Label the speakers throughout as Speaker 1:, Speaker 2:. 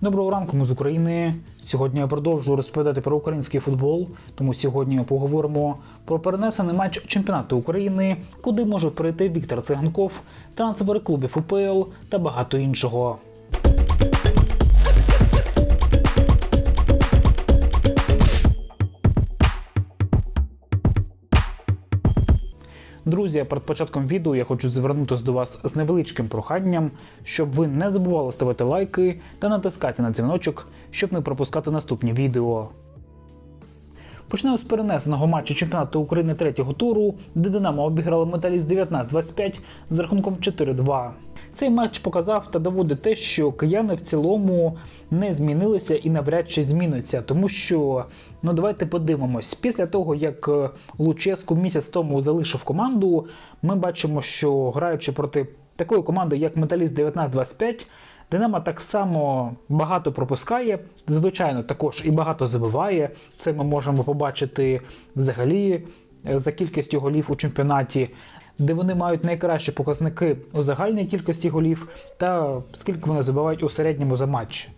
Speaker 1: Доброго ранку, ми з України. Сьогодні я продовжую розповідати про український футбол. Тому сьогодні поговоримо про перенесений матч чемпіонату України, куди може прийти Віктор Циганков, трансфери клубів УПЛ та багато іншого. Друзі, перед початком відео я хочу звернутися до вас з невеличким проханням, щоб ви не забували ставити лайки та натискати на дзвіночок, щоб не пропускати наступні відео. Почнемо з перенесеного матчу чемпіонату України третього туру, де Динамо обіграли металіст 19-25 з рахунком 4-2. Цей матч показав та доводить те, що кияни в цілому не змінилися і навряд чи зміниться, тому що ну давайте подивимось. Після того як е, Луческу місяць тому залишив команду, ми бачимо, що граючи проти такої команди, як Металіст 19-25, Динамо так само багато пропускає, звичайно, також і багато забиває. Це ми можемо побачити взагалі е, за кількістю голів у чемпіонаті, де вони мають найкращі показники у загальній кількості голів та скільки вони забивають у середньому за матч.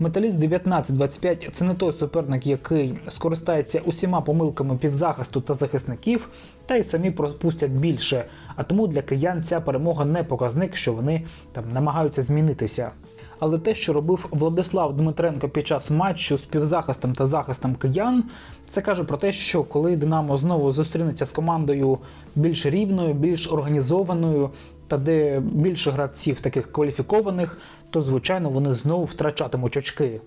Speaker 1: Металіст 19-25 це не той суперник, який скористається усіма помилками півзахисту та захисників, та й самі пропустять більше. А тому для киян ця перемога не показник, що вони там намагаються змінитися. Але те, що робив Владислав Дмитренко під час матчу з півзахистом та захистом киян, це каже про те, що коли Динамо знову зустрінеться з командою більш рівною, більш організованою, та де більше гравців таких кваліфікованих, то звичайно вони знову втрачатимуть очки.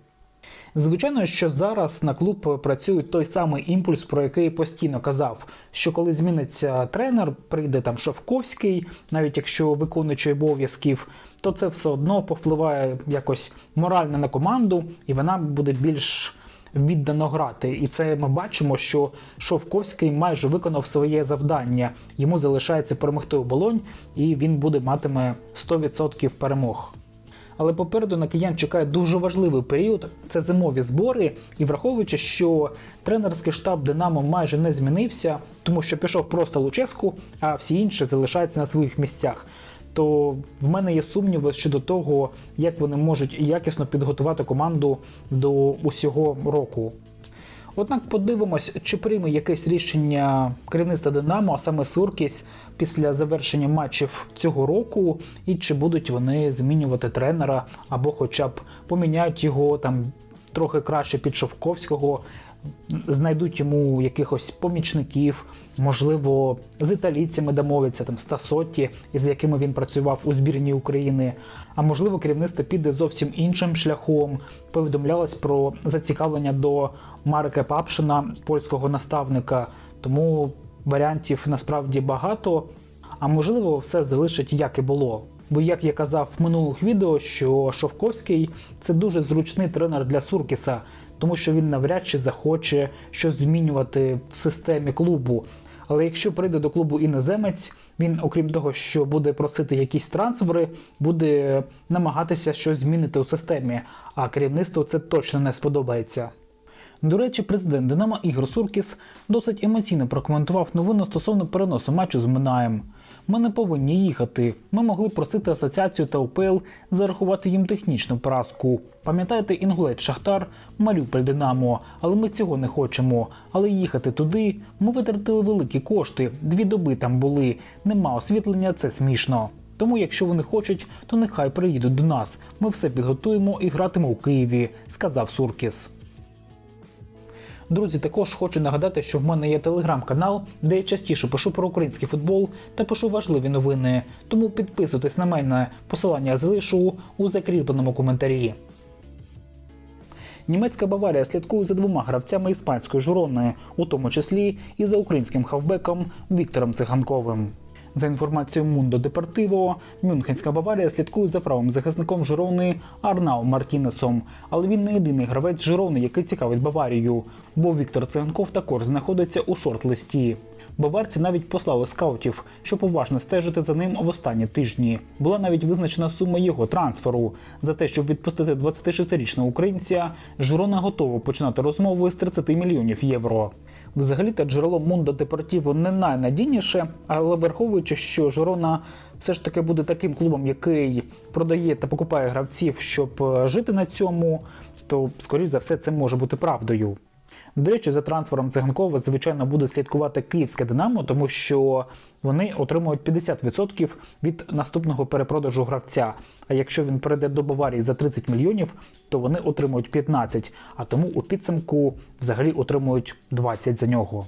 Speaker 1: Звичайно, що зараз на клуб працює той самий імпульс, про який постійно казав, що коли зміниться тренер, прийде там Шовковський, навіть якщо виконуючий обов'язків, то це все одно повпливає якось морально на команду, і вона буде більш віддано грати. І це ми бачимо, що Шовковський майже виконав своє завдання. Йому залишається перемогти оболонь, і він буде матиме 100% перемог. Але попереду на киян чекає дуже важливий період це зимові збори. І враховуючи, що тренерський штаб Динамо майже не змінився, тому що пішов просто Луческу, а всі інші залишаються на своїх місцях. То в мене є сумніви щодо того, як вони можуть якісно підготувати команду до усього року. Однак подивимось, чи прийме якесь рішення керівництва Динамо, а саме Суркіс, після завершення матчів цього року, і чи будуть вони змінювати тренера, або хоча б поміняють його там трохи краще під Шовковського, знайдуть йому якихось помічників, можливо, з італійцями домовляться там Стасотті, із якими він працював у збірній України. А можливо, керівництво піде зовсім іншим шляхом. Повідомлялось про зацікавлення до Марка Папшина, польського наставника. Тому варіантів насправді багато. А можливо, все залишить як і було. Бо, як я казав в минулих відео, що Шовковський це дуже зручний тренер для Суркіса, тому що він навряд чи захоче щось змінювати в системі клубу. Але якщо прийде до клубу іноземець, він, окрім того, що буде просити якісь трансфери, буде намагатися щось змінити у системі, а керівництву це точно не сподобається. До речі, президент Динамо Ігор Суркіс досить емоційно прокоментував новину стосовно переносу матчу з Минаєм. Ми не повинні їхати. Ми могли просити асоціацію та УПЛ зарахувати їм технічну поразку. Пам'ятаєте, Інгулець Шахтар, Маріуполь Динамо, але ми цього не хочемо. Але їхати туди ми витратили великі кошти. Дві доби там були. Нема освітлення, це смішно. Тому, якщо вони хочуть, то нехай приїдуть до нас. Ми все підготуємо і гратимо у Києві, сказав Суркіс. Друзі, також хочу нагадати, що в мене є телеграм-канал, де я частіше пишу про український футбол та пишу важливі новини. Тому підписуйтесь на мене, посилання залишу у закріпленому коментарі. Німецька Баварія слідкує за двома гравцями іспанської журони, у тому числі і за українським хавбеком Віктором Циганковим. За інформацією Мундо Депортиво, Мюнхенська Баварія слідкує за правим захисником Жирони Арнау Мартінесом, але він не єдиний гравець Жирони, який цікавить Баварію, бо Віктор Циганков також знаходиться у шорт-листі. Баварці навіть послали скаутів, щоб уважно стежити за ним в останні тижні. Була навіть визначена сума його трансферу. За те, щоб відпустити 26-річного українця, Жирона готова починати розмови з 30 мільйонів євро. Взагалі та джерело Мундо Депортіво не найнадійніше, але враховуючи, що Жирона все ж таки буде таким клубом, який продає та покупає гравців, щоб е, жити на цьому, то скоріш за все це може бути правдою. До речі, за трансфером циганкова, звичайно, буде слідкувати київське Динамо, тому що вони отримують 50% від наступного перепродажу гравця. А якщо він перейде до Баварії за 30 мільйонів, то вони отримують 15, а тому у підсумку взагалі отримують 20 за нього.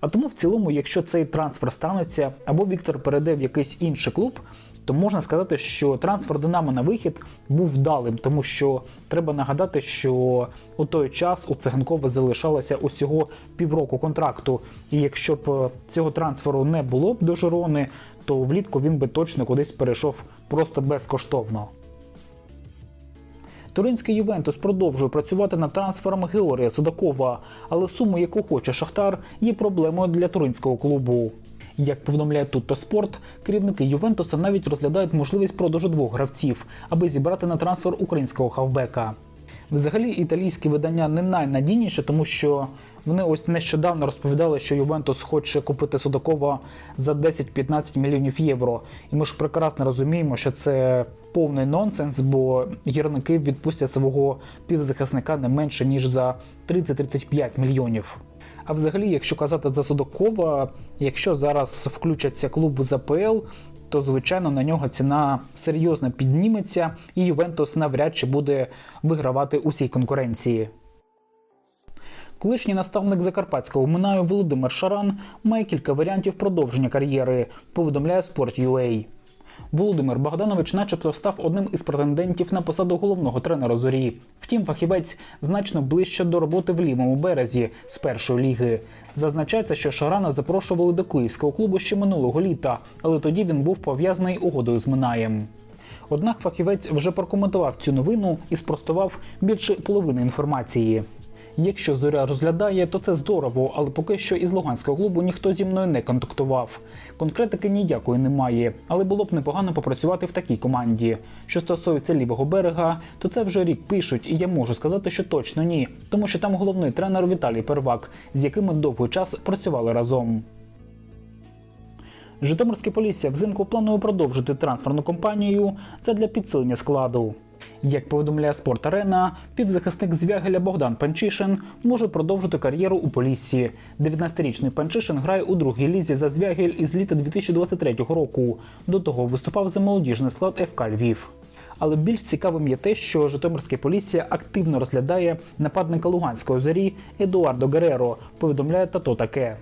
Speaker 1: А тому в цілому, якщо цей трансфер станеться, або Віктор перейде в якийсь інший клуб, то можна сказати, що трансфер Динамо на вихід був вдалим, тому що треба нагадати, що у той час у Циганкова залишалося усього півроку контракту. І якщо б е, цього трансферу не було б до Жирони, то влітку він би точно кудись перейшов просто безкоштовно. Туринський Ювентус продовжує працювати над трансфером Георгія Судакова, але суму, яку хоче Шахтар, є проблемою для туринського клубу. Як повідомляє Tutto Спорт, керівники Ювентуса навіть розглядають можливість продажу двох гравців, аби зібрати на трансфер українського хавбека. Взагалі, італійські видання не найнадійніше, тому що вони ось нещодавно розповідали, що Ювентус хоче купити Судакова за 10-15 мільйонів євро. І ми ж прекрасно розуміємо, що це повний нонсенс, бо гірники відпустять свого півзахисника не менше ніж за 30-35 мільйонів. А взагалі, якщо казати за Судакова, якщо зараз включаться клуб з то звичайно на нього ціна серйозно підніметься, і Ювентус навряд чи буде вигравати у цій конкуренції. Колишній наставник Закарпатського Минаю Володимир Шаран має кілька варіантів продовження кар'єри, повідомляє Sport.ua. Володимир Богданович, начебто, став одним із претендентів на посаду головного тренера зорі. Втім, фахівець значно ближче до роботи в лівому березі з першої ліги. Зазначається, що Шарана запрошували до київського клубу ще минулого літа, але тоді він був пов'язаний угодою з Минаєм. Однак фахівець вже прокоментував цю новину і спростував більше половини інформації. Якщо зоря розглядає, то це здорово, але поки що із Луганського клубу ніхто зі мною не контактував. Конкретики ніякої немає, але було б непогано попрацювати в такій команді. Що стосується лівого берега, то це вже рік пишуть, і я можу сказати, що точно ні, тому що там головний тренер Віталій Первак, з яким ми довгий час працювали разом. Житомирське Полісся взимку планує продовжити трансферну кампанію задля підсилення складу. Як повідомляє Спорт Арена, півзахисник Звягеля Богдан Панчишин може продовжити кар'єру у Поліссі. 19-річний Панчишин грає у другій лізі за Звягель із літа 2023 року. До того виступав за молодіжний склад ФК Львів. Але більш цікавим є те, що Житомирське Полісся активно розглядає нападника Луганської зорі Едуардо Гереро, повідомляє Тато таке.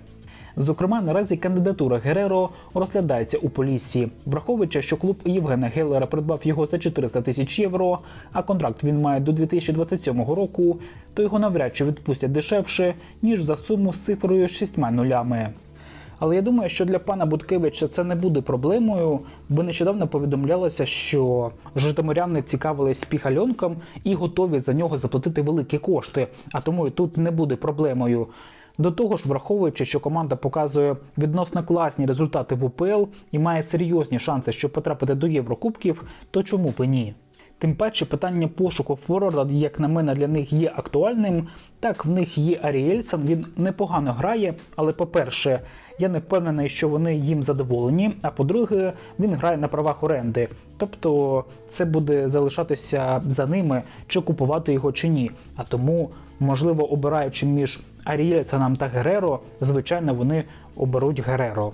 Speaker 1: Зокрема, наразі кандидатура Гереро розглядається у Поліссі, враховуючи, що клуб Євгена Геллера придбав його за 400 тисяч євро, а контракт він має до 2027 року, то його навряд чи відпустять дешевше, ніж за суму з цифрою з шістьма нулями. Але я думаю, що для пана Буткевича це не буде проблемою, бо нещодавно повідомлялося, що житомиряни цікавились піхальонком і готові за нього заплатити великі кошти, а тому і тут не буде проблемою. До того ж, враховуючи, що команда показує відносно класні результати в УПЛ і має серйозні шанси, щоб потрапити до Єврокубків, то чому б і ні? Тим паче питання пошуку форварда, як на мене, для них є актуальним. Так, в них є Аріельсон, він непогано грає, але по-перше, я не впевнений, що вони їм задоволені. А по-друге, він грає на правах оренди. Тобто це буде залишатися за ними, чи купувати його чи ні. А тому, можливо, обираючи між Аріельсоном та Гереро, звичайно, вони оберуть Гереро.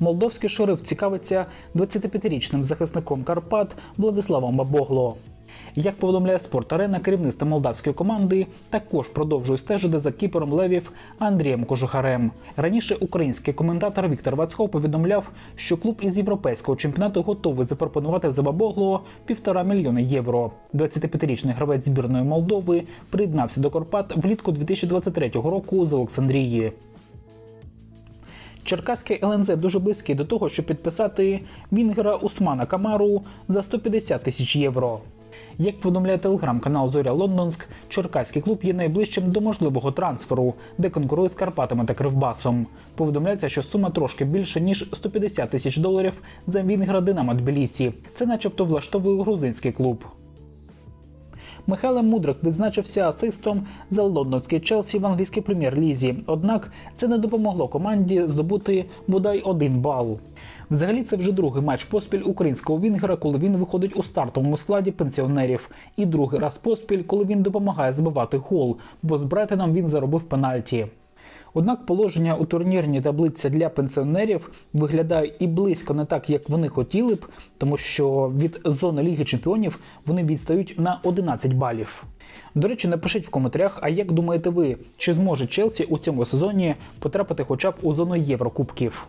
Speaker 1: Молдовський шериф цікавиться 25-річним захисником Карпат Владиславом Бабогло. Як повідомляє спорт арена, керівництво молдавської команди також продовжує стежити за кіпером левів Андрієм Кожухарем. Раніше український коментатор Віктор Вацько повідомляв, що клуб із європейського чемпіонату готовий запропонувати за Бабогло півтора мільйони євро. 25-річний гравець збірної Молдови приєднався до Карпат влітку 2023 року з Олександрії. Черкаський ЛНЗ дуже близький до того, щоб підписати Вінгера Усмана Камару за 150 тисяч євро. Як повідомляє телеграм-канал Зоря Лондонськ, черкаський клуб є найближчим до можливого трансферу, де конкурує з Карпатами та Кривбасом. Повідомляється, що сума трошки більше ніж 150 тисяч доларів за Вінгера Динамо Тбілісі. Це, начебто, влаштовує грузинський клуб. Михайло Мудрик відзначився асистом за лондонський Челсі в англійській прем'єр-лізі. Однак це не допомогло команді здобути бодай один бал. Взагалі, це вже другий матч поспіль українського Вінгера, коли він виходить у стартовому складі пенсіонерів, і другий раз поспіль, коли він допомагає забивати гол, бо з Брайтоном він заробив пенальті. Однак положення у турнірній таблиці для пенсіонерів виглядає і близько не так, як вони хотіли б, тому що від зони Ліги Чемпіонів вони відстають на 11 балів. До речі, напишіть в коментарях, а як думаєте ви, чи зможе Челсі у цьому сезоні потрапити хоча б у зону Єврокубків?